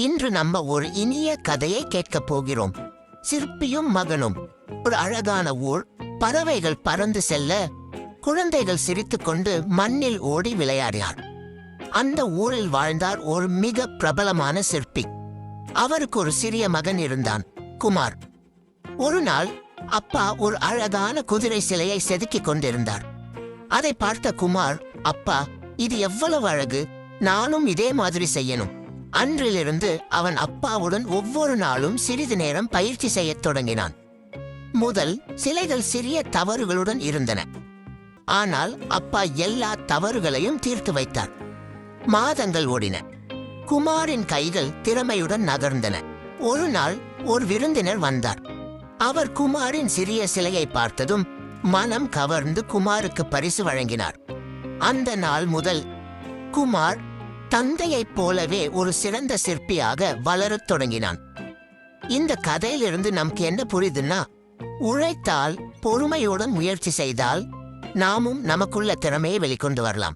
இன்று நம்ம ஒரு இனிய கதையை கேட்கப் போகிறோம். சிற்பியும் மகனும். ஒரு அழகான ஊர். பறவைகள் பறந்து செல்ல குழந்தைகள் சிரித்துக்கொண்டு மண்ணில் ஓடி விளையாடினார் அந்த ஊரில் வாழ்ந்தார் ஒரு மிக பிரபலமான சிற்பி. அவருக்கு ஒரு சிறிய மகன் இருந்தான் குமார். ஒரு நாள் அப்பா ஒரு அழகான குதிரை சிலையை செதுக்கிக் கொண்டிருந்தார். அதை பார்த்த குமார் அப்பா இது எவ்வளவு அழகு. நானும் இதே மாதிரி செய்யணும். அன்றிலிருந்து அவன் அப்பாவுடன் ஒவ்வொரு நாளும் சிறிது நேரம் பயிற்சி செய்யத் தொடங்கினான். முதல் சிலைகள் சிறிய தவறுகளுடன் இருந்தன. ஆனால் அப்பா எல்லா தவறுகளையும் தீர்த்து வைத்தார். மாதங்கள் ஓடின. குமாரின் கைகள் திறமையுடன் நகர்ந்தன. ஒரு நாள் ஒரு விருந்தினர் வந்தார். அவர் குமாரின் சிறிய சிலையை பார்த்ததும் மனம் கவர்ந்து குமாருக்கு பரிசு வழங்கினார். அந்த நாள் முதல் குமார் தந்தையைப் போலவே ஒரு சிறந்த சிற்பியாக வளரத் தொடங்கினான். இந்த கதையிலிருந்து நமக்கு என்ன புரியுதுன்னா உழைத்தால் பொறுமையுடன் முயற்சி செய்தால் நாமும் நமக்குள்ள திறமையை வெளிக்கொண்டு வரலாம்.